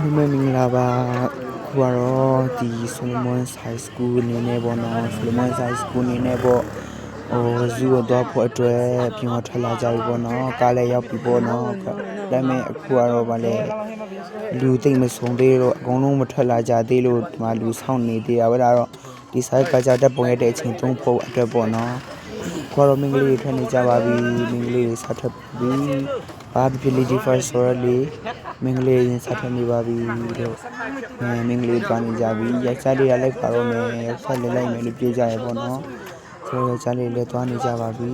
ဒီမင်္ဂလာပါခုကတော့ဒီ Solomon High School အနေနဲ့ပေါ့နော် Solomon High School အနေနဲ့ပေါ့ဟိုဇူကိုတော့ဖို့အတွက်ပြင်မထွက်လာကြပြီပေါ့နော်ကားလည်းရောက်ပြီပေါ့နော်ဒါပေမဲ့အခုကတော့ဗာလေလူသိမ့်မဆုံးသေးတော့အကုန်လုံးမထွက်လာကြသေးလို့ဒီမှာလူဆောင်နေသေးတာပဲဒါတော့ဒီ site ကကြတဲ့ပုံရတဲ့အချိန်သုံးဖို့အတွက်ပေါ့နော်ခေါ်တော့မင်္ဂလေးထွက်နေကြပါပြီမင်္ဂလေးစထွက်ပြီဘာဖြစ်ဖြစ် lady first ဆိုရလေ မင်္ဂလေးရင်စထွက်နေပါပြီလို့အဲမင်္ဂလေးသွားနေကြပြီရိုက်စားလေးရလိုက်ပါတော့မယ်ရိုက်စားလေးလိုက်မယ်လို့ပြေးကြရပေါ့နော်ဆိုတော့ရိုက်စားလေးလည်းသွားနေကြပါပြီ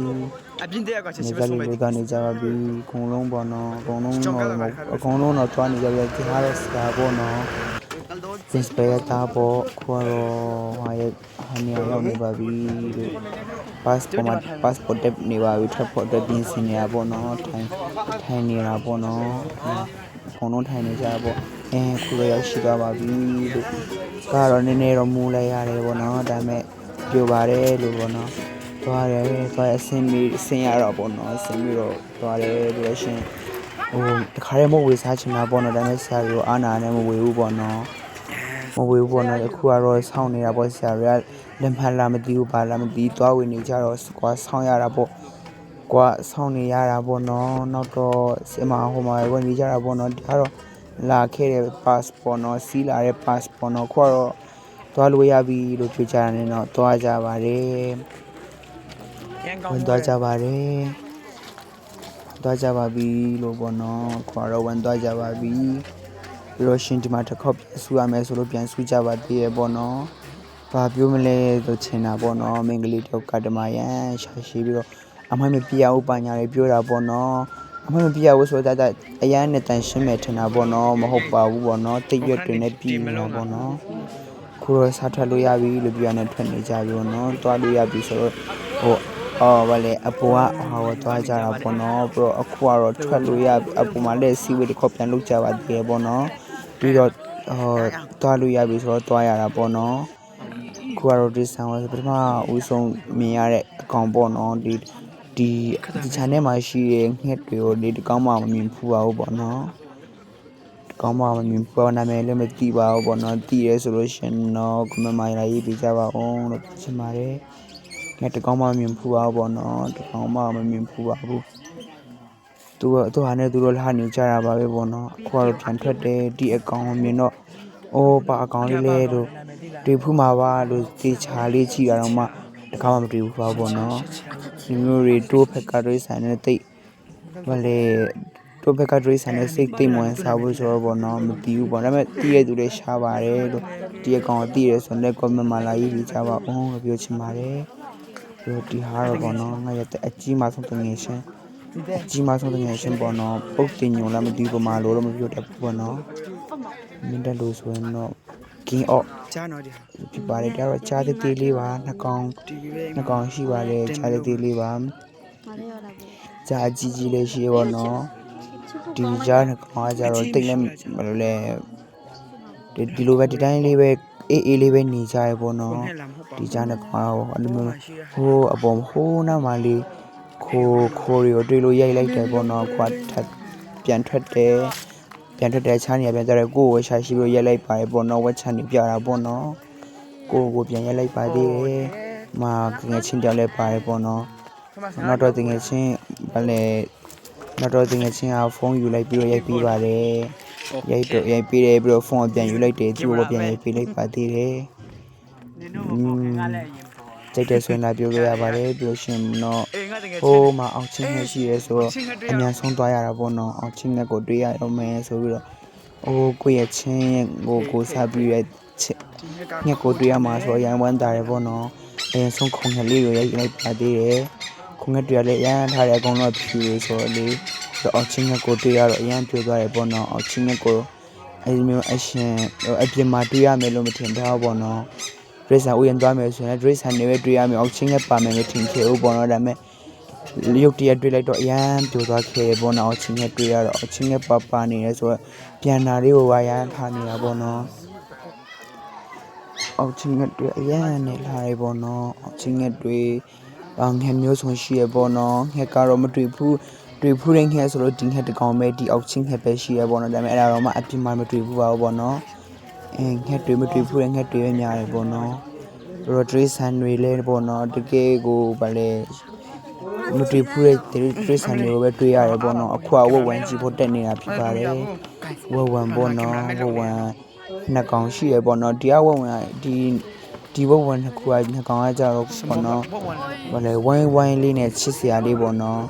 အပြင်တရကချက်နေချင်းကြပဲလေးဆုံးလည်းပဲသွားနေကြပါပြီအကုန်လုံးပေါ့နော်အကုန်လုံးတော့အကုန်လုံးတော့သွားနေကြပြီဒီဟာရစတာပေါ့နော် Inspire တာပေါ့ခွာတော့ဟာရဲ့ဟာနေရာရောက်နေပါပြီလို့ passport မှာ passport တက်နေပါပြီထွက်ဖို့အတွက်ပြင်ဆင်နေတာပေါ့နော်ထိုင်ထိုင်နေတာပေါ့နော်အဲအ ကုန်လုံးထိုင်နေကြတာပေါ့အဲခုတော့ရောက်ရှိသွားပါပြီလို့ကတော့နည်းနည်းတော့မူးလိုက်ရတယ်ပေါ့နော်ဒါပေမဲ့ပြိုပါတယ်လို့ပေါ့နော်သွားတယ်သွားအဆင်ပြီးအဆင်ရတော့ပေါ့နော်အဆင်ပြီးတော့သွားတယ်ပြီးတော့ရှင်ဟိုတခါတည်းမဟုတ်ဝေစားချင်တာပေါ့နော်ဒါပေမဲ့ဆရာကြီးကအာနာနဲ့မဝေဘူးပေါ့နော်မဝေဘူးပေါ့နော်အခုကတော့ဆောင်းနေတာပေါ့ဆရာတွေကလက်ဖက်လာမသိဘူးပါလာမသိသွားဝင်နေကြတော့ကွာဆောင်းရတာပေါ့ ကွာဆောင်းနေရတာပေါ့နော်နောက်တော့စင်မဟိုမှာဝင်နေကြတာပေါ့နော်ဒါကတော့လာခဲ့တဲ့ passport နော်စီးလာတဲ့ passport နော်ခုကတော့သွားလို့ရပြီလို့ပြောကြတာနဲ့တော့သွားကြပါတယ်ရန်ကောဝင်းင်သွားကြပါတယ်သွားကြပါပြီလို့ပေါ့နော်ခွာတော့ဝင်သွားကြပါပြီပြီးတော့ရှင်ဒီမှာတစ်ခေါက်ပြန်ဆူရမယ်ဆိုလို့ပြန်ဆူကြပါသေးရဲ့ပေါ့နော်ဘာပြောမလဲဆိုချင်တာပေါ့နော်မင်္ဂလိတော့ကတမယန်ရှာရှိပြီးတော့ အမိုင်းမပြရဘူးပညာလေးပြောတာပေါ့နော်အမိုင်းမပြရဘူးဆိုတော့အရန်နဲ့တန်ရှင်းမယ်ထင်တာပေါ့နော်မဟုတ်ပါဘူးပေါ့နော်တိတ်ရွက်တွေနဲ့ပြည်နေတာပေါ့နော်ခုတော့စားထွက်လို့ရပြီလို့ပြောနေထွက်နေကြပြီပေါ့နော်တွားလို့ရပြီဆိုတော့ဟိုအော်ဗာလေအပေါ်ကဟာတော့တွားကြတာပေါ့နော်ပြီးတော့အခုကတော့ထွက်လို့ရပြီအပေါ်မှာလည်းစီဝေးတစ်ခေါက်ပြန်လုပ်ကြပါသေးတယ်ပေါ့နော်ပြီးတော့ဟိုတွားလို့ရပြီဆိုတော့တွားရတာပေါ့နော်ခုကတော့ဒီဆန်ဝဲပထမဦးဆုံးမြင်ရတဲ့အကောင်ပေါ့နော်ဒီ ဒီဒီ channel မှာရှိတဲ့ငှက်တွေကိုဒီတကောင်းမှမမြင်ဖူးပါဘူးပေါ့နော်ကောင်းပါမမြင်ပေါ်နာမည်လည်းမသိပါဘူးပေါ့နော်သိရဲဆိုလို့ရှင်တော့ကမမိုင်လာရေးပေးကြပါအောင်လို့ပြောချင်ပါတယ်ငါတကောင်းမှမမြင်ဖူးပါဘူးပေါ့နော်တကောင်းမှမမြင်ဖူးပါဘူးသူကသူဟာနဲ့သူတို့လာနေကြတာပါပဲပေါ့နော်အခုကတော့ပြန်ထွက်တယ်ဒီအကောင်မြင်တော့အိုးပါအကောင်လေးလေလို့တွေ့ဖူးမှာပါလို့တေချာလေးကြည့်ရတော့မှတခါမှမတွေ့ဘူးပါပေါ့နော်ဒီ မျိုးတွေတိုးဖက်ကတွေးဆိုင်နေတိတ်မလဲတိုးဖက်ကတွေးဆိုင်နေစိတ်သိမ့်ဝင်စားဖို့ဆိုတော့ပေါ့နော်မသိဘူးပေါ့ဒါပေမဲ့တီးရသူတွေရှားပါတယ်လို့ဒီအကောင်တီးရဆိုတော့ comment မှာလာရေးပြီးကြပါအောင်လို့ပြောချင်ပါတယ်ပြီးတော့ဒီဟာတော့ပေါ့နော်ငါရတဲ့အကြီးမှဆုံးတငယ်ရှင်အကြီးမှဆုံးတငယ်ရှင်ပေါ့နော်ပုတ်တင်ညုံလည်းမသိဘူးပမာလို့တော့မပြောတတ်ဘူးပေါ့နော်မင်းတက်လို့ဆိုရင်တော့ king of ဂျာနော်ဒီဖြစ်ပါတယ်ဒါတော့ကြားသေးသေးလေးပါနှကောင်တီဗီပဲနှကောင်ရှိပါတယ်ကြားသေးသေးလေးပါကြားအကြီးကြီးလေးရှိရပါတော့ဒီကြားနှကောင်ကကြတော့တိတ်လည်းမလို့လဲဒီဒီလိုပဲဒီတိုင်းလေးပဲအေးအေးလေးပဲနေကြရပေါ့နော်နဲ့လာမဟုတ်ပါဒီကြားနှကောင်ကတော့အဲ့လိုမျိုးဟိုးအပေါ်ဟိုးနားမှာလေးခိုးခိုးရီကိုတွေ့လို့ရိုက်လိုက်တယ်ပေါ့နော်ခွာထပ်ပြန်ထွက်တယ် ပြန်ထွက်တဲ့ချားနေပြန်ကြတယ်ကိုယ့်ကိုရှာရှိလို့ရိုက်လိုက်ပါတယ်ပေါ့နော်ဝက်ချန်နေပြတာပေါ့နော်ကိုယ့်ကိုပြန်ရိုက်လိုက်ပါသေးတယ်မာငယ်ချင်းတောင်လည်းပါတယ်ပေါ့နော်နောက်တော့တငယ်ချင်းဘာလဲနောက်တော့တငယ်ချင်းကဖုန်းယူလိုက်ပြီးတော့ရိုက်ပြီးပါတယ်ရိုက်တော့ရိုက်ပြီးတယ်ပြီးတော့ဖုန်းကပြန်ယူလိုက်တယ်သူ့ကိုပြန်ရိုက်ပြီးလိုက်ပါသေးတယ်နင်တို့ဘောငါလည်းရင်ပေါ် စိတ်တဲ့ဆွေးနွေးပြောလို့ရပါတယ်ပြီးလို့ရှရင်တော့အေးငါတကယ်ဟိုးမှာအောင်ချင်းနဲ့ရှိရဲဆိုတော့အမြန်ဆုံးသွားရတာပေါ့နော်အောင်ချင်းနဲ့ကိုတွေ့ရတော့မယ်ဆိုပြီးတော့အိုးကိုယ့်ရဲ့ချင်းကိုကိုစားပြီးရဲ့ချစ်ညက်ကိုတွေ့ရမှာဆိုတော့ရန်ဝမ်းတာတယ်ပေါ့နော်အရင်ဆုံးခုံငယ်လေးကိုရိုက်လိုက်ပါသေးတယ်ခုံငယ်တွေ့ရလဲရန်ထားတဲ့အကောင်တော့ဖြူရဆိုတော့လေအောင်ချင်းနဲ့ကိုတွေ့ရတော့အရန်ပြိုသွားတယ်ပေါ့နော်အောင်ချင်းနဲ့ကိုအဲဒီမျိုးအရှင်အပြင်မှာတွေ့ရမယ်လို့မထင်တော့ဘူးပေါ့နော် ဒရိတ်ဆန်ဥယျာဉ်သွားမယ်ဆိုရင်ဒရိတ်ဆန်နေပဲတွေ့ရမယ်အောင်ချင်းနဲ့ပါမယ်မထင်ခဲ့ဘူးပေါ့နော်ဒါပေမဲ့ရုပ်တရက်တွေ့လိုက်တော့အရန်ပြိုသွားခဲ့ပေါ့နော်အောင်ချင်းနဲ့တွေ့ရတော့အောင်ချင်းနဲ့ပါပါနေရဲဆိုတော့ပြန်နာလေးကိုဝါရန်ထားနေတာပေါ့နော်အောင်ချင်းနဲ့တွေ့အရန်နဲ့လာရဲပေါ့နော်အောင်ချင်းနဲ့တွေ့အောင်ငယ်မျိုးစုံရှိရပေါ့နော်ငယ်ကတော့မတွေ့ဘူးတွေ့ဖူးရင်ခဲဆိုလို့ဒီငှက်တကောင်ပဲဒီအောက်ချင်းငှက်ပဲရှိရပေါ့နော်ဒါပေမဲ့အဲ့ဒါတော့မှအပြင်မှာမတွေ့ဘူးပါဘူးပေါ့နော် အင်းငှက်တွေမတွေ့ဘူးရင်ငှက်တွေပဲများတယ်ပေါ့နော်တို့တော့ trace ဆန်တွေလဲပေါ့နော်တကယ်ကိုဗာလဲမတွေ့ဘူးတဲ့ trace ဆန်တွေကိုပဲတွေ့ရတယ်ပေါ့နော်အခုအဝတ်ဝမ်းကြည့်ဖို့တက်နေတာဖြစ်ပါတယ်ဝတ်ဝမ်းပေါ့နော်ဝတ်ဝမ်းနှစ်ကောင်ရှိရပေါ့နော်တရားဝတ်ဝမ်းကဒီဒီဝတ်ဝမ်းနှစ်ခုကနှစ်ကောင်ကကြတော့ပေါ့နော်ဘာလဲဝိုင်းဝိုင်းလေးနဲ့ချစ်စရာလေးပေါ့နော်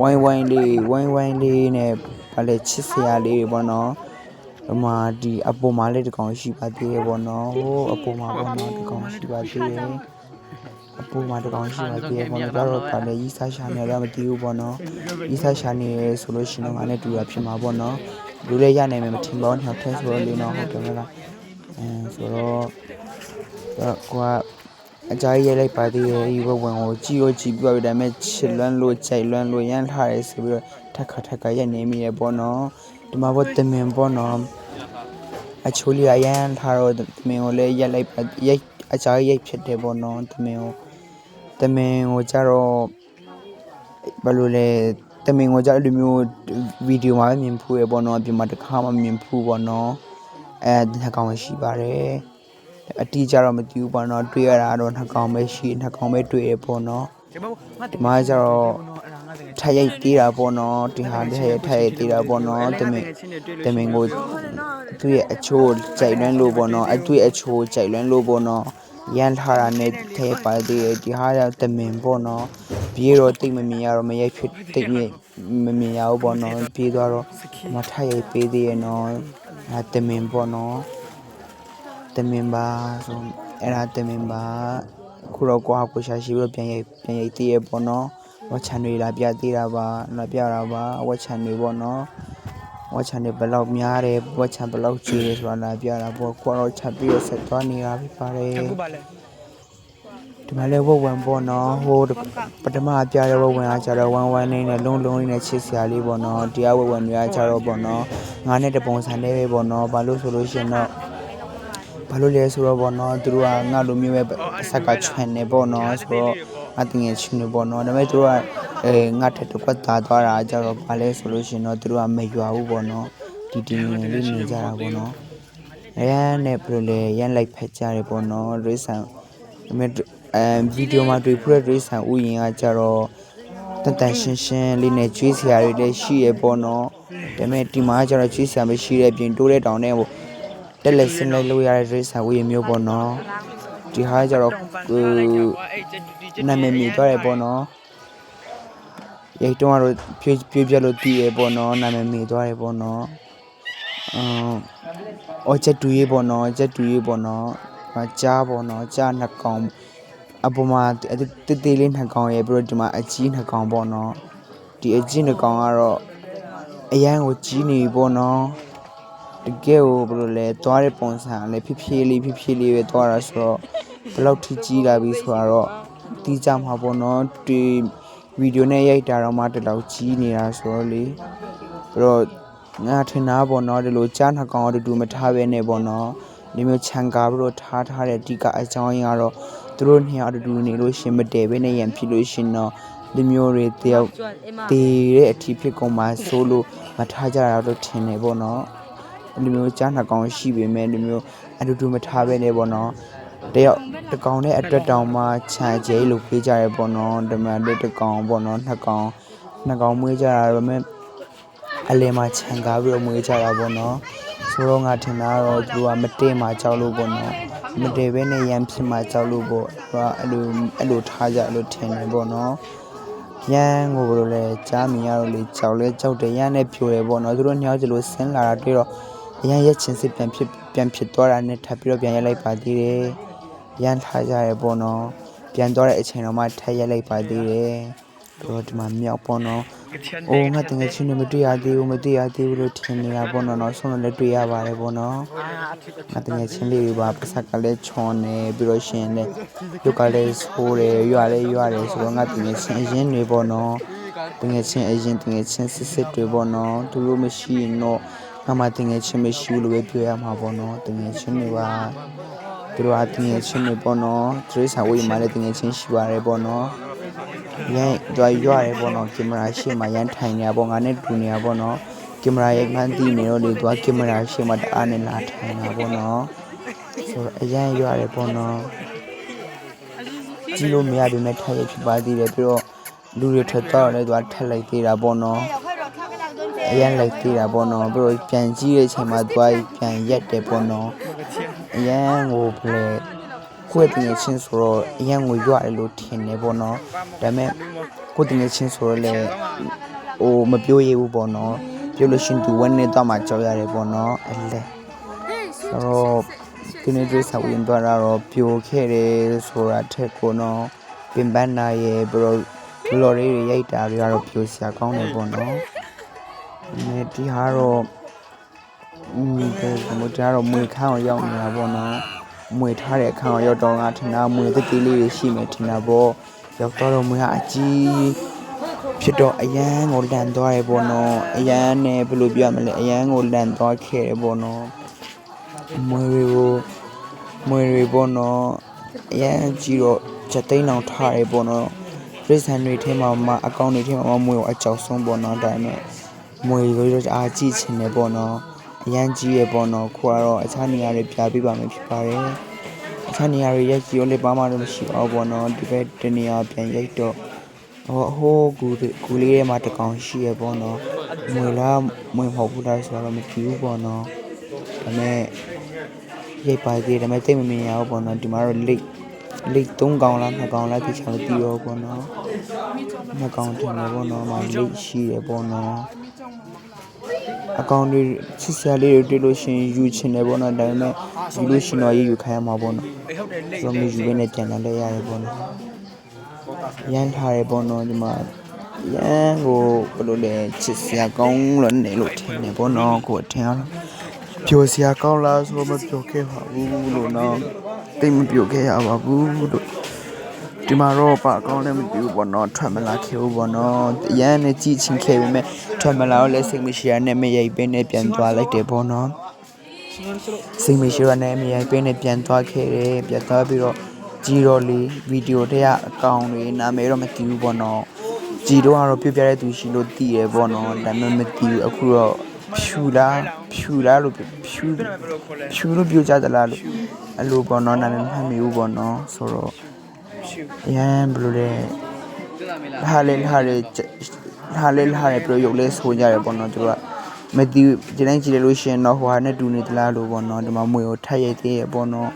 ဝိုင်းဝိုင်းလေးဝိုင်းဝိုင်းလေးနဲ့ဘာလဲချစ်စရာလေးတွေပေါ့နော် ဒီမှာဒီအပေါ်မှာလေးတစ်ကောင်ရှိပါသေးတယ်ပေါ့နော်ဟိုအပေါ်မှာပေါ့နော်တစ်ကောင်ရှိပါသေးတယ်အပေါ်မှာတစ်ကောင်ရှိပါသေးတယ်ပေါ့နော်ဒါတော့ဘာလဲရီးစားရှာနေတော့မသိဘူးပေါ့နော်ရီးစားရှာနေရဆိုလို့ရှိရင်တော့ငါနဲ့တူတာဖြစ်မှာပေါ့နော်လူလေးရနိုင်မယ်မထင်ပါဘူးနှစ်ထက်ဆိုတော့လေးနော်ဟုတ်တယ်မလားအဲဆိုတော့တော့ကွာအကြိုက်ရိုက်လိုက်ပါသေးတယ်ဒီဘဝင်ကိုကြည့်လို့ကြည့်ပြီးတော့ဒါပေမဲ့ချစ်လွန်းလို့ကြိုက်လွန်းလို့ရမ်းထားရဲဆိုပြီးတော့ထက်ခါထက်ခါရိုက်နေမိရပေါ့နော် ဒီမှာဘောတမင်ပေါ့နော်အချိုးလေးအရန်ထားတော့တမင်ကိုလည်းရိုက်လိုက်ပါရိုက်အကြိုက်ရိုက်ဖြစ်တယ်ပေါ့နော်တမင်ကိုတမင်ကိုကြတော့ဘယ်လိုလဲတမင်ကိုကြအဲ့လိုမျိုးဗီဒီယိုမှာပဲမြင်ဖူးရပေါ့နော်အပြင်မှာတစ်ခါမှမမြင်ဖူးပေါ့နော်အဲဒီနှစ်ကောင်ရှိပါတယ်အတီးကြတော့မသိဘူးပေါ့နော်တွေ့ရတာတော့နှစ်ကောင်ပဲရှိနှစ်ကောင်ပဲတွေ့ရပေါ့နော်ဒီမှာကျတော့ ထက်ရိုက်သေးတာပေါ့နော်ဒီဟာထက်ရိုက်ထက်ရိုက်သေးတာပေါ့နော်တမင်တမင်ကိုသူ့ရဲ့အချိုးကြိုက်လွန်းလို့ပေါ့နော်အတွေ့အချိုးကြိုက်လွန်းလို့ပေါ့နော်ရန်ထားတာနဲ့ထဲပါသေးတယ်ဒီဟာကတမင်ပေါ့နော်ပြေးတော့တိတ်မမြင်ရတော့မရိုက်ဖြစ်တိတ်မမြင်ရဘူးပေါ့နော်ပြေးသွားတော့ဒီမှာထက်ရိုက်ပေးသေးရဲ့နော်အဲတမင်ပေါ့နော်တမင်ပါဆိုအဲ့ဒါတမင်ပါခုတော့ကိုဟာကိုရှာရှိပြီးတော့ပြန်ရိုက်ပြန်ရိုက်သေးရပေါ့နော် ဝက်ချန်တွေလာပြသေးတာပါလာပြတာပါဝက်ချန်တွေပေါ့နော်ဝက်ချန်တွေဘယ်လောက်များတယ်ဝက်ချန်ဘယ်လောက်ကြီးတယ်ဆိုတာလာပြတာပေါ့ကိုတော့ချက်ပြီးတော့ဆက်သွားနေတာဖြစ်ပါတယ်အခုပါလဲဒီမှာလဲဝက်ဝန်ပေါ့နော်ဟိုပထမပြတဲ့ဝက်ဝန်အားကြတော့ဝမ်ဝမ်နေနဲ့လုံးလုံးလေးနဲ့ချစ်စရာလေးပေါ့နော်တရားဝက်ဝန်တွေကကြတော့ပေါ့နော်ငါနဲ့တပုံစံလေးပဲပေါ့နော်ဘာလို့ဆိုလို့ရှိရင်တော့ဘာလို့လဲဆိုတော့ဗောနော်သူတို့ကငါလိုမျိုးပဲအဆက်ကချွန်နေဗောနော်ဆိုတော့ အတင်ငယ်ချင်းနေဗောနော်ဒါပေမဲ့သူတို့ကအဲငါထက်တစ်ခွက်သားသွားတာကြတော့ဘာလဲဆိုလို့ရှိရင်တော့သူတို့ကမရွာဘူးဗောနော်ဒီတင်ငယ်လေးနေကြတာဗောနော်အရန်နဲ့ဘယ်လိုလဲရန်လိုက်ဖက်ကြတယ်ဗောနော်ဒရိဆန်ဒါပေမဲ့အဲဗီဒီယိုမှာတွေ့ဖူးတဲ့ဒရိဆန်ဥယျာဉ်ကကြတော့တန်တန်ရှင်းရှင်းလေးနဲ့ကျွေးစရာတွေလည်းရှိရပေါ့နော်ဒါပေမဲ့ဒီမှာကျတော့ကျွေးစရာမရှိတဲ့ပြင်တိုးတဲ့တောင်နဲ့ဟိုတက်လက်စင်းလိုက်လို့ရတဲ့ဒရိဆာဝေးမျိုးပေါ့နော် ဒီဟာကျတော့ဟိုနာမည်မြည်သွားတယ်ပေါ့နော်ရိတ်တုံးကတော့ပြပြပြလို့တည်ရပေါ့နော်နာမည်မြည်သွားတယ်ပေါ့နော်အမ်အော်ချက်တူရေးပေါ့နော်ချက်တူရေးပေါ့နော်မကြားပေါ့နော်ကြားနှစ်ကောင်အပေါ်မှာတေးသေးလေးနှစ်ကောင်ရဲ့ပြီးတော့ဒီမှာအကြီးနှစ်ကောင်ပေါ့နော်ဒီအကြီးနှစ်ကောင်ကတော့အရန်ကိုကြီးနေပြီပေါ့နော် တကယ်ကိုဘယ်လိုလဲသွားတဲ့ပုံစံကလည်းဖြည်းဖြည်းလေးဖြည်းဖြည်းလေးပဲသွားတာဆိုတော့ဘယ်လောက်ထိကြီးလာပြီဆိုတာတော့တီးကြမှာပေါ့နော်ဒီဗီဒီယိုနဲ့ရိုက်တာတော့မှတလောက်ကြီးနေတာဆိုတော့လေအဲ့တော့ငါထင်တာပေါ့နော်ဒီလိုကြားနှစ်ကောင်အတူတူမထားဘဲနဲ့ပေါ့နော်ဒီမျိုးခြံကားပြီးတော့ထားထားတဲ့အဓိကအကြောင်းရင်းကတော့သူတို့နှစ်ယောက်အတူတူနေလို့ရှင်မတည်ဘဲနဲ့ရန်ဖြစ်လို့ရှင်တော့ဒီမျိုးတွေတယောက်တည်တဲ့အထီးဖြစ်ကုန်မှာဆိုလို့မထားကြတာတော့ထင်တယ်ပေါ့နော် အဲ့လိုမျိုးကြားနှစ်ကောင်ရှိပေမဲ့ဒီမျိုးအတူတူမထားပဲနေပေါ့နော်တယောက်တစ်ကောင်နဲ့အတွက်တောင်မှခြံကျဲလို့ပေးကြရဲပေါ့နော်ဓမ္မလေးတစ်ကောင်ပေါ့နော်နှစ်ကောင်နှစ်ကောင်မွေးကြတာဒါပေမဲ့အလဲမှာခြံကားပြီးတော့မွေးကြတာပေါ့နော်ဆိုတော့ငါထင်တာတော့သူကမတည့်မှကြောက်လို့ပေါ့နော်မတည့်ပဲနဲ့ရန်ဖြစ်မှကြောက်လို့ပေါ့သူကအဲ့လိုအဲ့လိုထားကြအဲ့လိုထင်တယ်ပေါ့နော်ရန်ကိုဘယ်လိုလဲကြားမြင်ရတော့လေကြောက်လဲကြောက်တယ်ရန်နဲ့ပြိုတယ်ပေါ့နော်သူတို့ညောင်းကြလို့ဆင်းလာတာတွေ့တော့ ရန်ရက်ချင်းစစ်ပြန်ဖြစ်ပြန်ဖြစ်သွားတာနဲ့ထပ်ပြီးတော့ပြန်ရက်လိုက်ပါသေးတယ်ရန်ထားကြရပေါ့နော်ပြန်သွားတဲ့အချိန်တော့မှထပ်ရက်လိုက်ပါသေးတယ်ပြီးတော့ဒီမှာမြောက်ပေါ့နော်အိုးငါတကယ်ချင်းနဲ့မတွေ့ရသေးဘူးမတွေ့ရသေးဘူးလို့ထင်နေတာပေါ့နော်နောက်ဆုံးတော့လည်းတွေ့ရပါတယ်ပေါ့နော်ငါတကယ်ချင်းလေးတွေပါပတ်စက်ကလည်းချွန်နေပြီးတော့ရှင်လည်းရုပ်ကလည်းဆိုးတယ်ရွာလည်းရွာတယ်ဆိုတော့ငါတကယ်ချင်းအရင်တွေပေါ့နော်တကယ်ချင်းအရင်တကယ်ချင်းစစ်စစ်တွေပေါ့နော်သူတို့မရှိရင်တော့ ငါမှတကယ်ချင်းမရှိဘူးလို့ပဲပြောရမှာပေါ့နော်တကယ်ချင်းတွေပါသူတို့အတကယ်ချင်းတွေပေါ့နော်သူတို့ဆာဝေးမှလည်းတကယ်ချင်းရှိပါတယ်ပေါ့နော်ရန်သွားရွရတယ်ပေါ့နော်ကင်မရာရှေ့မှာရန်ထိုင်နေတာပေါ့ငါနဲ့တူနေတာပေါ့နော်ကင်မရာရဲ့မှန်းသိနေတော့လေသွားကင်မရာရှေ့မှာတအားနဲ့လာထိုင်တာပေါ့နော်ဆိုတော့အရန်ရွရတယ်ပေါ့နော်ကြည့်လို့မရပေမဲ့ထိုင်ရဖြစ်ပါသေးတယ်ပြီးတော့လူတွေထွက်တော့လည်းသွားထက်လိုက်သေးတာပေါ့နော် အရန်လိုက်သေးတာပေါ့နော်ပြီးတော့ပြန်ကြည့်တဲ့အချိန်မှာသွားပြန်ရက်တယ်ပေါ့နော်အရန်ကိုဘယ်လဲကိုယ့်တင်ချင်းဆိုတော့အရန်ကိုရွရတယ်လို့ထင်တယ်ပေါ့နော်ဒါပေမဲ့ကိုယ့်တင်ချင်းဆိုတော့လေဟိုမပြောရဘူးပေါ့နော်ပြောလို့ရှရင်သူဝန်းနေတော့မှကြောက်ရတယ်ပေါ့နော်အဲ့လေဆိုတော့ဒီနေ့တွေ့ဆောက်ရင်တော့တော့ပြိုခဲ့တယ်ဆိုတာထက်ကိုနော်ပင်ပန်းနာရဲ့ဘရောလော်လေးတွေရိုက်တာတွေကတော့ပြိုစရာကောင်းတယ်ပေါ့နော် ဒီဒီဟာတော့อืมဒီမတို့ကတော့မွေခန်းအောင်ရောက်နေတာပေါ့နော်မွေထားတဲ့အခန်းအောင်ရောက်တော့ငါထင်တာမွေတစ်တီးလေးတွေရှိမယ်ထင်တာပေါ့ရောက်တော့မွေကအကြီးဖြစ်တော့အရန်ကိုလန်သွားတယ်ပေါ့နော်အရန်နဲ့ဘယ်လိုပြောရမလဲအရန်ကိုလန်သွားခဲ့တယ်ပေါ့နော်မွေတွေကိုမွေတွေပေါ့နော်အရန်ကြီးတော့ချက်သိန်းအောင်ထားတယ်ပေါ့နော်ပြစ်ဆန်တွေထဲမှာမှအကောင့်တွေထဲမှာမှမွေကိုအကြောက်ဆုံးပေါ့နော်ဒါပေမဲ့ မွေကိုတော့အားကြည့်ချင်တယ်ပေါ့နော်အရန်ကြီးရပေါ့နော်ခုကတော့အခြားနေရာတွေပြပြပါမယ်ဖြစ်ပါတယ်အခြားနေရာတွေရိုက်ကြည့်လို့လည်းဘာမှတော့မရှိပါဘူးပေါ့နော်ဒီဘက်တနေရာပြန်ရိုက်တော့ဟိုဟိုးကူကူလေးထဲမှာတကောင်ရှိရပေါ့နော်မွေလားမွေမဟုတ်ဘူးလားဆိုတော့မကြည့်ဘူးပေါ့နော်ဒါပေမဲ့ရိုက်ပါသေးတယ်ဒါပေမဲ့တိတ်မမြင်ရဘူးပေါ့နော်ဒီမှာတော့လိတ်လိတ်၃ကောင်လား၂ကောင်လားဒီချောင်းတီးရောပေါ့နော်၂ကောင်ထင်တယ်ပေါ့နော်မလိတ်ရှိရပေါ့နော် အကောင်တွေချစ်စရာလေးတွေတွေ့လို့ရှရင်ယူချင်တယ်ပေါ့နော်ဒါပေမဲ့ယူလို့ရှရင်တော့ရေးယူခိုင်းရမှာပေါ့နော်အေးဟုတ်တယ်လေဆိုတော့မယူဘဲနဲ့ပြန်လာလဲရတယ်ပေါ့နော်ရမ်းထားတယ်ပေါ့နော်ဒီမှာရမ်းကိုဘယ်လိုလဲချစ်စရာကောင်းလို့နေလို့ထင်တယ်ပေါ့နော်ကိုအထင်အောင်ပျော်စရာကောင်းလားဆိုတော့မပျော်ခဲ့ပါဘူးလို့နော်တိတ်မပျော်ခဲ့ရပါဘူးလို့ ဒီမှာတော့ပါအကောင်းလည်းမသိဘူးပေါ့နော်ထွက်မလာခဲ့ဘူးပေါ့နော်ရမ်းနဲ့ကြည့်ချင်းခဲ့ပေမဲ့ထွက်မလာတော့လည်းစိတ်မရှိရနဲ့မရိပ်ပင်းနဲ့ပြန်သွားလိုက်တယ်ပေါ့နော်စိတ်မရှိရနဲ့အမြိုင်ပင်းနဲ့ပြန်သွားခဲ့တယ်ပြန်သွားပြီးတော့ဂျီရော်လေးဗီဒီယိုတွေကအကောင့်တွေနာမည်တော့မသိဘူးပေါ့နော်ဂျီတော့ကတော့ပြပြတဲ့သူရှိလို့တည်ရပေါ့နော်ဒါပေမဲ့မသိဘူးအခုတော့ဖြူလားဖြူလားလို့ဖြူဘယ်လိုခေါ်လဲဖြူလို့ပြောကြသလားလို့အဲ့လိုပေါ့နော်နာမည်မှတ်မိဘူးပေါ့နော်ဆိုတော့ ရှူအရန်ဘယ်လိုလဲကျလာမေးလားဟာလေဟာလေဟာလေဟာလေပြရုပ်လဲဆိုကြတယ်ပေါ့နော်သူကမသိဘူးဒီတိုင်းကြည့်လို့ရှိရင်တော့ဟိုဟာနဲ့တူနေသလားလို့ပေါ့နော်ဒီမှာမွေကိုထက်ရိုက်သေးရပေါ့နော်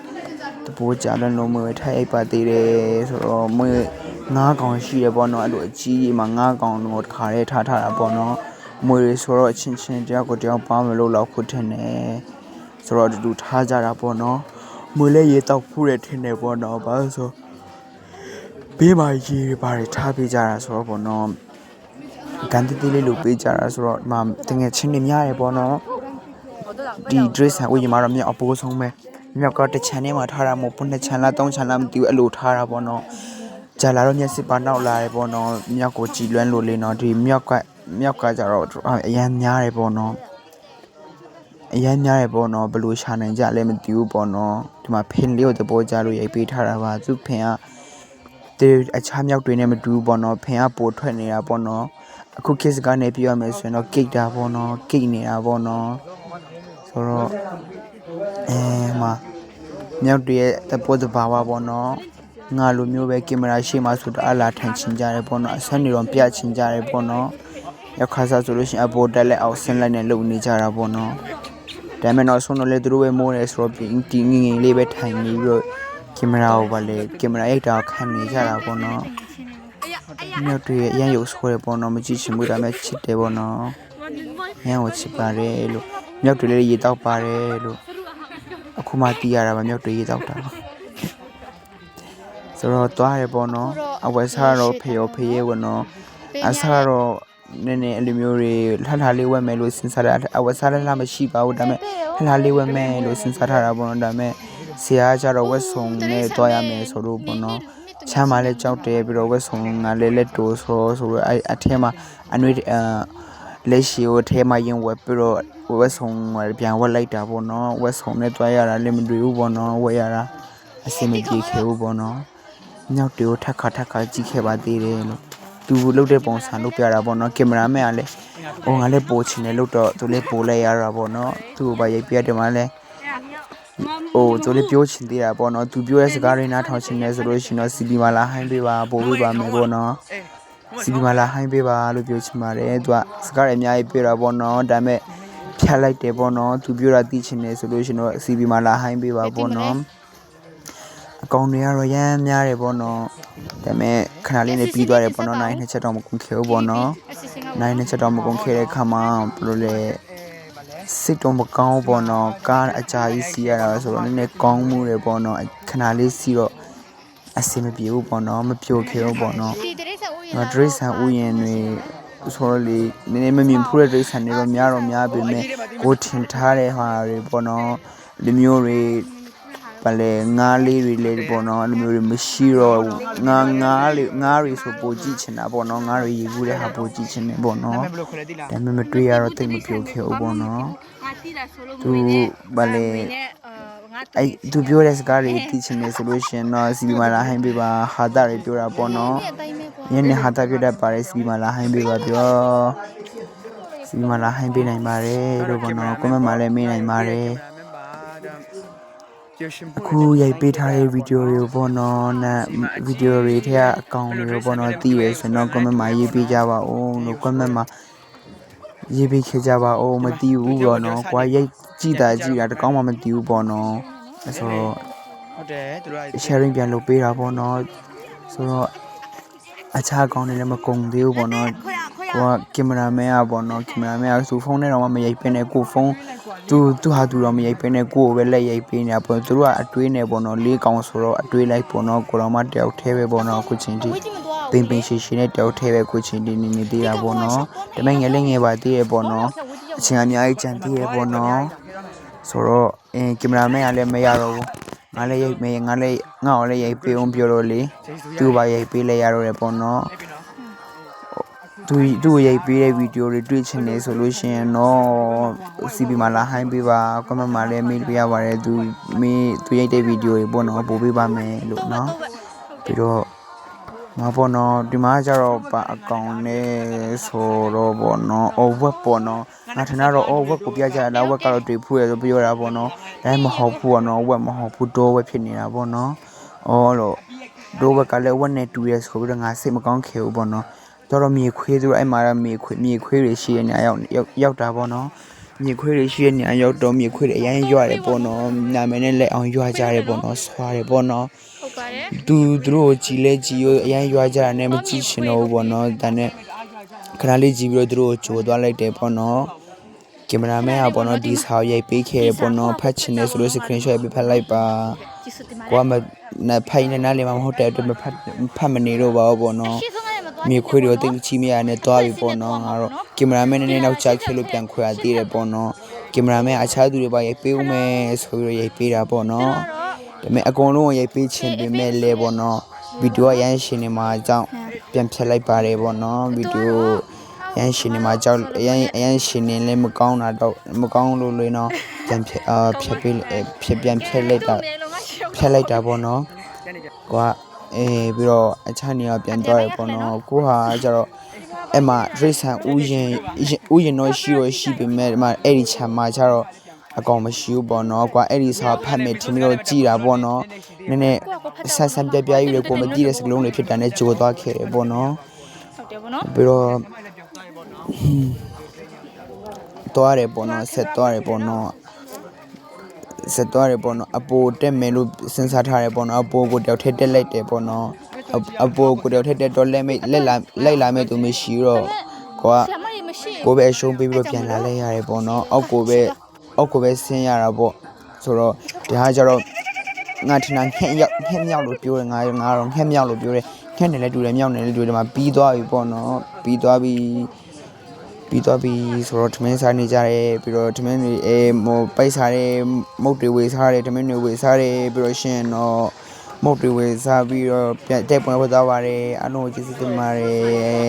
တပိုးကြလည်းလုံးမွေထက်ရိုက်ပါသေးတယ်ဆိုတော့မွေငါးကောင်ရှိရပေါ့နော်အဲ့လိုအကြီးကြီးမှာငါးကောင်တော့တစ်ခါတည်းထားထားတာပေါ့နော်မွေတွေဆိုတော့အချင်းချင်းတယောက်ကိုတယောက်ပါမလို့တော့ခုထင်တယ်ဆိုတော့အတူတူထားကြတာပေါ့နော်မွေလည်းရေတောက်ဖူးတယ်ထင်တယ်ပေါ့နော်ဘာလို့ဆို ဘေးမှာရေတွေပါတယ်ထားပေးကြတာဆိုတော့ပေါ့နော်ကန်တီတီလေးလိုပေးကြတာဆိုတော့ဒီမှာတငယ်ချင်းတွေများရယ်ပေါ့နော်ဒီ dress ဆန်ဦးညီမတော့မြောက်အပိုးဆုံးပဲမြောက်ကတစ်ချန်ထဲမှာထားတာမဟုတ်ဘူးနှစ်ချန်လားသုံးချန်လားမသိဘူးအဲ့လိုထားတာပေါ့နော်ကြာလာတော့မျက်စိပါနောက်လာတယ်ပေါ့နော်မြောက်ကိုကြည်လွမ်းလို့လေနော်ဒီမြောက်ကမြောက်ကကြတော့အရန်များတယ်ပေါ့နော်အရန်များတယ်ပေါ့နော်ဘယ်လိုရှာနိုင်ကြလဲမသိဘူးပေါ့နော်ဒီမှာဖင်လေးကိုတပေါ်ကြလို့ရိုက်ပေးထားတာပါသူဖင်က တေအခြားမြောက်တွေနဲ့မတူဘူးပေါ့နော်ဖင်ကပိုထွက်နေတာပေါ့နော်အခု kiss ကနေပြောရမယ်ဆိုရင်တော့ cake တာပေါ့နော် cake နေတာပေါ့နော်ဆိုတော့အဲမှာမြောက်တွေရဲ့တပေါ်တဘာဝပေါ့နော်ငါလိုမျိုးပဲကင်မရာရှေ့မှာဆိုတော့အလားထိုင်ချင်ကြတယ်ပေါ့နော်အဆက်နေတော့ပြချင်ကြတယ်ပေါ့နော်ရောက်ခါစားဆိုလို့ရှိရင်အပေါ်တက်လက်အောက်ဆင်းလိုက်နဲ့လုံနေကြတာပေါ့နော်ဒါပေမဲ့တော့ဆုံးတော့လေသူတို့ပဲမိုးနေဆိုတော့ပြင်တီငငယ်လေးပဲထိုင်နေပြီးတော့ ကင်မရာကိုပါလေကင်မရာရိုက်တာခံနေကြတာပေါ့နော်မြောက်တွေအရန်ရုပ်ဆိုးတယ်ပေါ့နော်မကြည့်ချင်ဘူးဒါပေမဲ့ချစ်တယ်ပေါ့နော်အရန်ကိုချစ်ပါတယ်လို့မြောက်တွေလည်းရေတောက်ပါတယ်လို့အခုမှတီးရတာပါမြောက်တွေရေတောက်တာပါဆိုတော့တွားရပေါ့နော်အဝယ်စားတော့ဖေရောဖေရဲပေါ့နော်အစားတော့နည်းနည်းအလိုမျိုးတွေလှလှလေးဝက်မယ်လို့စဉ်းစားတာအဝယ်စားလည်းလှမရှိပါဘူးဒါပေမဲ့လှလှလေးဝက်မယ်လို့စဉ်းစားထားတာပေါ့နော်ဒါပေမဲ့ ဆရာကကြတော့ဝက်ဆုံနဲ့တွားရမယ်ဆိုလို့ပေါ့နော်ချမ်းမလည်းကြောက်တယ်ပြီးတော့ဝက်ဆုံငါလည်းလက်တိုးဆိုတော့ဆိုတော့အဲအထဲမှာအနွေအလက်ရှိကိုအထဲမှာရင်ဝက်ပြီးတော့ဝက်ဆုံပြန်ဝက်လိုက်တာပေါ့နော်ဝက်ဆုံနဲ့တွားရတာလည်းမတွေ့ဘူးပေါ့နော်ဝက်ရတာအဆင်မပြေခဲ့ဘူးပေါ့နော်ညောက်တွေကိုထက်ခါထက်ခါကြည့်ခဲ့ပါသေးတယ်လို့သူလုတ်တဲ့ပုံစံလုတ်ပြတာပေါ့နော်ကင်မရာမန်ကလည်းဟိုငါလည်းပို့ချင်တယ်လုတ်တော့သူလည်းပို့လိုက်ရတာပေါ့နော်သူ့ကိုပါရိုက်ပြတယ်မှလည်း ဟိုသူလည်းပြောချင်သေးတာပေါ့နော်သူပြောတဲ့စကားတွေနားထောင်ချင်တယ်ဆိုလို့ရှိရင်တော့ CP မှာလာဟိုင်းပေးပါပို့ပေးပါမယ်ပေါ့နော်စီဒီမာလာဟိုင်းပေးပါလို့ပြောချင်ပါတယ်သူကစကားရအများကြီးပြောတာပေါ့နော်ဒါပေမဲ့ဖြတ်လိုက်တယ်ပေါ့နော်သူပြောတာသိချင်တယ်ဆိုလို့ရှိရင်တော့စီဒီမာလာဟိုင်းပေးပါပေါ့နော်အကောင်တွေကတော့ရမ်းများတယ်ပေါ့နော်ဒါပေမဲ့ခဏလေးနဲ့ပြီးသွားတယ်ပေါ့နော်နိုင်နှစ်ချက်တော့မကုန်ခဲ့ဘူးပေါ့နော်နိုင်နှစ်ချက်တော့မကုန်ခဲ့တဲ့ခါမှာဘယ်လိုလဲ စစ်တော့မကောင်းပေါ့နော်ကားအကြာကြီးစီးရတာပဲဆိုတော့နည်းနည်းကောင်းမှုတယ်ပေါ့နော်ခဏလေးစီးတော့အဆင်မပြေဘူးပေါ့နော်မပြိုခဲဘူးပေါ့နော်နော်ဒရိဆန်ဥယျာဉ်တွေဆိုတော့လေနည်းနည်းမမြင်ဖူးတဲ့ဒရိဆန်တွေတော့များတော့များပေမဲ့ကိုထင်ထားတဲ့ဟာတွေပေါ့နော်လူမျိုးတွေ ပါလေငါးလေးတွေလေပေါ့နော်လူမျိုးတွေမရှိတော့ဘူးငါငါးလေးငါးတွေဆိုပိုကြည့်ချင်တာပေါ့နော်ငါးတွေရေကူးတဲ့ဟာပိုကြည့်ချင်တယ်ပေါ့နော်ဘယ်လိုခေါ်လဲတိလားဒါပေမဲ့မတွေ့ရတော့တိတ်မပြောခဲ့ဘူးပေါ့နော်ငါတိတာဆိုလို့သူဘာလဲငါအဲ့သူပြောတဲ့စကားတွေသိချင်တယ်ဆိုလို့ရှိရင်တော့စီပီမာလာဟိုင်းပေးပါဟာတာတွေပြောတာပေါ့နော်အတိုင်းပဲကွာညနေဟာတာပြတ်တတ်ပါတယ်စီမလာဟိုင်းပေးပါပြောစီမလာဟိုင်းပေးနိုင်ပါတယ်လို့ပေါ့နော်ကွန်မန့်မှာလည်းမေးနိုင်ပါတယ် အခုရိုက်ပေးထားတဲ့ဗီဒီယိုတွေကိုပေါ့နော်နာဗီဒီယိုတွေထဲကအကောင့်တွေကိုပေါ့နော်သိရဆိုတော့ကွန်မန့်မှာရေးပေးကြပါဦးလို့ကွန်မန့်မှာရေးပေးခဲ့ကြပါဦးမသိဘူးပေါ့နော်ကွာရိုက်ကြည့်တာကြည့်တာတကောင်းမှမသိဘူးပေါ့နော်အဲဆိုတော့ ဟုတ်တယ်သူတို့က sharing ပြန်လုပ်ပေးတာပေါ့နော်ဆိုတော့အခြားအကောင့်တွေလည်းမကုန်သေးဘူးပေါ့နော် ကိုကကင်မရာမန်อ่ะပေါ့နော်ကင်မရာမန်อ่ะသူဖုန်းနဲ့တော့မရိုက်ပင်းနဲ့ကိုဖုန်း သူသူဟာသူတော့မရိုက်ပင်းနဲ့ကိုကိုပဲလက်ရိုက်ပေးနေတာပေါ့သူတို့ကအတွေးနဲ့ပေါ့နော်လေးကောင်ဆိုတော့အတွေးလိုက်ပေါ့နော်ကိုတော်မတယောက်သေးပဲပေါ့နော်အခုချင်းဒီပင်ပင်ရှိရှိနဲ့တယောက်သေးပဲကိုချင်းဒီနေနေသေးတာပေါ့နော်ဒါပေမဲ့ငယ်လေးငယ်ပါသေးရပေါ့နော်အချင်းအများကြီးကြံသေးရပေါ့နော်ဆိုတော့အင်းကင်မရာမန်ကလည်းမရတော့ဘူးငါလည်းရိုက်မယ်ငါလည်းငါ့ကိုလည်းရိုက်ပေးအောင်ပြောတော့လေသူ့ဘာရိုက်ပေးလဲရတော့တယ်ပေါ့နော် သူသူ့ကိုရိုက်ပေးတဲ့ဗီဒီယိုတွေတွေ့ချင်နေဆိုလို့ရှိရင်တော့ CP မှာလာဟိုင်းပေးပါ comment မှာလည်းမေးပေးရပါတယ်သူမေးသူရိုက်တဲ့ဗီဒီယိုတွေပေါ့နော်ပို့ပေးပါမယ်လို့နော်ပြီးတော့မပေါ့နော်ဒီမှာကျတော့ပါအကောင့်နဲ့ဆိုတော့ပေါ့နော် over ပေါ့နော်ငါထင်တာတော့ over ကိုပြကြတာ web ကတော့တွေ့ဖူးရဆိုပြောတာပေါ့နော်ဒါပေမဲ့မဟုတ်ဘူးပေါ့နော် web မဟုတ်ဘူး door web ဖြစ်နေတာပေါ့နော်အော်လို့ door web ကလည်း web နဲ့တူရဲဆိုပြီးတော့ငါစိတ်မကောင်းခဲ့ဘူးပေါ့နော် တော်တော်မြေခွေးသူတို့အဲ့မှာတော့မြေခွေးမြေခွေးတွေရှိရနေရောက်ရောက်ရောက်တာပေါ့နော်မြေခွေးတွေရှိရနေရောက်တော့မြေခွေးတွေအရင်ရွရတယ်ပေါ့နော်နာမည်နဲ့လက်အောင်ရွကြတယ်ပေါ့နော်ဆွာတယ်ပေါ့နော်ဟုတ်ပါတယ်သူသူတို့ကိုကြည်လဲကြည်ရောအရင်ရွကြတာနဲ့မကြည့်ရှင်တော့ဘူးပေါ့နော်ဒါနဲ့ခဏလေးကြည့်ပြီးတော့သူတို့ကိုဂျိုသွားလိုက်တယ်ပေါ့နော်ကင်မရာမန်ကပေါ့နော်ဒီစာကိုရိုက်ပေးခဲ့တယ်ပေါ့နော်ဖတ်ချင်တယ်ဆိုလို့ screenshot ပေးဖတ်လိုက်ပါကျစတင်ပါကိုကမနဖိုင်နေနားလေးမှာမဟုတ်တဲ့အတွက်မဖတ်ဖတ်မနေတော့ပါဘူးပေါ့နော်ရှေ့ဆုံးကနေ မသွားမြေခွေးတွေကိုတိတ်မချီမရနဲ့တွားပြီပေါ့နော်ငါတော့ကင်မရာမန်နဲ့နောက်ချခဲလို့ပြန်ခွဲရသေးတယ်ပေါ့နော်ကင်မရာမန်အခြားသူတွေပါရိုက်ပေးဦးမယ်ဆိုပြီးတော့ရိုက်ပေးတာပေါ့နော်ဒါပေမဲ့အကုန်လုံးကိုရိုက်ပေးချင်ပေမဲ့လည်းပေါ့နော်ဗီဒီယိုကရမ်းရှင်နေမှာအကြောင်းပြန်ဖြတ်လိုက်ပါတယ်ပေါ့နော်ဗီဒီယိုရမ်းရှင်နေမှာအကြောင်းအရမ်းအရမ်းရှင်နေလည်းမကောင်းတာတော့မကောင်းလို့လေနော်ပြန်ဖြတ်အာဖြတ်ပေးဖြတ်ပြန်ဖြတ်လိုက်တာဖြတ်လိုက်တာပေါ့နော်ကွာ အေးပြီးတော့အခြားနေရာပြန်သွားရပေါ့နော်ကိုဟာကျတော့အဲ့မှာဒရိတ်ဆန်ဥယျင်ဥယျင်တော့ရှိတော့ရှိပေမဲ့ဒီမှာအဲ့ဒီခြံမှာကျတော့အကောင်မရှိဘူးပေါ့နော်ကွာအဲ့ဒီစာဖတ်မယ်ထင်ပြီးတော့ကြည်တာပေါ့နော်နည်းနည်းဆန်းဆန်းပြပြယူလေကိုမကြည့်တဲ့စကလုံးတွေဖြစ်တာနဲ့ကြိုသွားခဲ့တယ်ပေါ့နော်ဟုတ်တယ်ဗောနော်ပြီးတော့သွားတယ်ပေါ့နော်ဆက်သွားတယ်ပေါ့နော် ဆက်သွားတယ်ပေါ့နော်အပိုတက်မယ်လို့စဉ်းစားထားတယ်ပေါ့နော်အပိုကိုတယောက်ထက်တက်လိုက်တယ်ပေါ့နော်အအပိုကိုတယောက်ထက်တက်တော့လက်မိတ်လက်လာလိုက်လာမဲ့သူမရှိတော့ကွာဆရာမကြီးမရှိကိုပဲအရှုံးပေးပြီးတော့ပြန်လာလိုက်ရတယ်ပေါ့နော်အောက်ကိုပဲအောက်ကိုပဲဆင်းရတာပေါ့ဆိုတော့ဒီဟာကျတော့ငါထင်တာငှက်ရောက်ငှက်မြောက်လို့ပြောတယ်ငါငါတော့ငှက်မြောက်လို့ပြောတယ်ငှက်နဲ့လည်းတူတယ်မြောက်နဲ့လည်းတူတယ်ဒီမှာပြီးသွားပြီပေါ့နော်ပြီးသွားပြီ ပြီးသွားပြီဆိုတော့ထမင်းစားနေကြတယ်ပြီးတော့ထမင်းတွေအဲဟိုပိုက်စားတယ်မုတ်တွေဝေစားတယ်ထမင်းတွေဝေစားတယ်ပြီးတော့ရှင်တော့မုတ်တွေဝေစားပြီးတော့ပြန်တဲ့ပွင့်ဖို့သွားပါတယ်အလုံးကိုကျေးဇူးတင်ပါတယ်